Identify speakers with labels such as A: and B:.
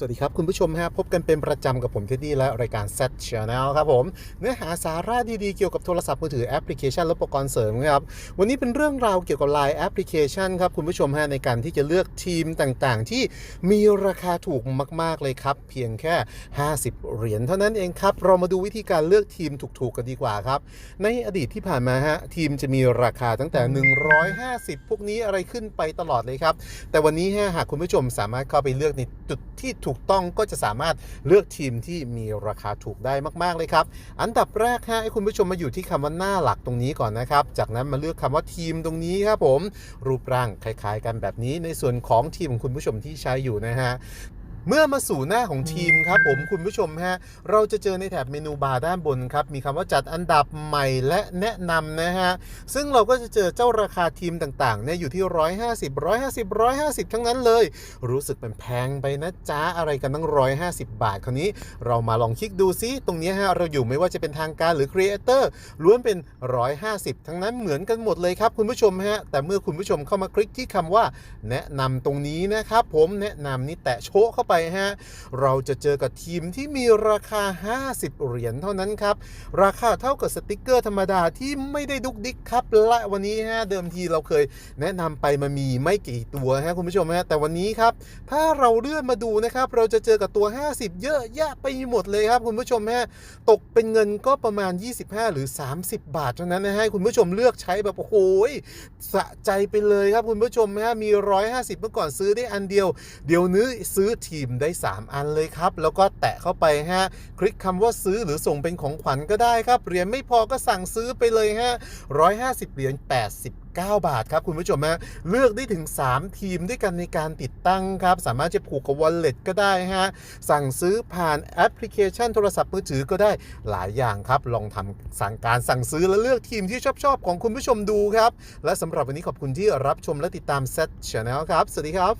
A: สวัสดีครับ คุณผู้ชมฮะพบกันเป็นประจำกับผมเท็ดดี้และรายการ Set Channel ครับผม เนื้อหาสาระดีๆ เกี่ยวกับโทรศัพท์มือถือแอปพลิเคชันและอุปกรณ์เสริมครับ วันนี้เป็นเรื่องราวเกี่ยวกับ Line แอปพลิเคชันครับ คุณผู้ชมฮะในการที่จะเลือกทีมต่างๆ ที่มีราคาถูกมาก ๆ เลยครับ เพียงแค่ 50 เหรียญเท่านั้นเองครับ เรามาดูวิธีการเลือกทีมถูกๆกันดีกว่าครับ ในอดีตที่ผ่านมาฮะทีมจะมีราคาตั้งแต่ 150 พวกนี้อะไรขึ้นไปตลอดเลยครับแต่วันนี้ฮะหากคุณผู้ชมสามารถเข้าไปเลือกในจุดที่ถูถูกต้องก็จะสามารถเลือกทีมที่มีราคาถูกได้มาก ๆ เลยครับ อันดับแรกฮะให้คุณผู้ชมมาอยู่ที่คำว่าหน้าหลักตรงนี้ก่อนนะครับ จากนั้นมาเลือกคำว่าทีมตรงนี้ครับผมรูปร่างคล้าย ๆ กันแบบนี้ในส่วนของทีมของคุณผู้ชมที่ใช้อยู่นะฮะ เมื่อมาสู่หน้าของทีมครับผมคุณผู้ชมฮะเราจะเจอในแถบเมนูบาร์ด้านบนครับมีคำว่าจัดอันดับใหม่และแนะนำนะฮะซึ่งเราก็จะเจอเจ้าราคาทีมต่างๆเนี่ยอยู่ที่ 150 150 150 ทั้งนั้นเลย รู้สึกเป็นแพงไปนะจ๊ะอะไรกันตั้ง 150 บาท คราวนี้เรามาลองคลิกดูซิตรงนี้ฮะเราอยู่ไม่ว่าจะเป็นทางการหรือครีเอเตอร์ล้วนเป็น 150 ทั้งนั้นเหมือนกันหมดเลยครับคุณผู้ชมฮะแต่เมื่อคุณผู้ชมเข้ามาคลิกที่คำว่า แนะนำตรงนี้นะครับผมแนะนำนี่แตะโชะเข้าไปฮะ เราจะเจอกับทีมที่มีราคา 50 เหรียญเท่านั้นครับ ราคาเท่ากับสติกเกอร์ธรรมดาที่ไม่ได้ดุกดิกครับ และวันนี้ฮะเดิมทีเราเคยแนะนำไปมามีไม่กี่ตัวฮะคุณผู้ชมฮะแต่วันนี้ครับ ถ้าเราเลื่อนมาดูนะครับ เราจะเจอกับตัว 50 เยอะแยะไปหมดเลยครับคุณผู้ชมฮะตกเป็นเงินก็ประมาณ 25 หรือ 30 บาทเท่านั้นนะฮะคุณผู้ชมเลือกใช้แบบโอ้โหสะใจไปเลยครับคุณผู้ชมฮะมี 150 เมื่อก่อนซื้อได้อันเดียว เดี๋ยวนี้ซื้อทีมได้ 3 อันเลยครับ แล้วก็แตะเข้าไปฮะ คลิกคำว่าซื้อหรือส่งเป็นของขวัญก็ได้ครับ เหรียญไม่พอก็สั่งซื้อไปเลยฮะ150 เหรียญ89บาทครับ คุณผู้ชมฮะเลือกได้ถึง 3 ทีมด้วยกันในการติดตั้งครับ สามารถจะผูกกับ wallet ก็ได้ฮะ สั่งซื้อผ่านแอปพลิเคชันโทรศัพท์มือถือก็ได้หลายอย่างครับ ลองทำสั่งการสั่งซื้อและเลือกทีมที่ชอบชอบของคุณผู้ชมดูครับ และสำหรับวันนี้ขอบคุณที่รับชมและติดตาม Set Channel ครับ สวัสดีครับ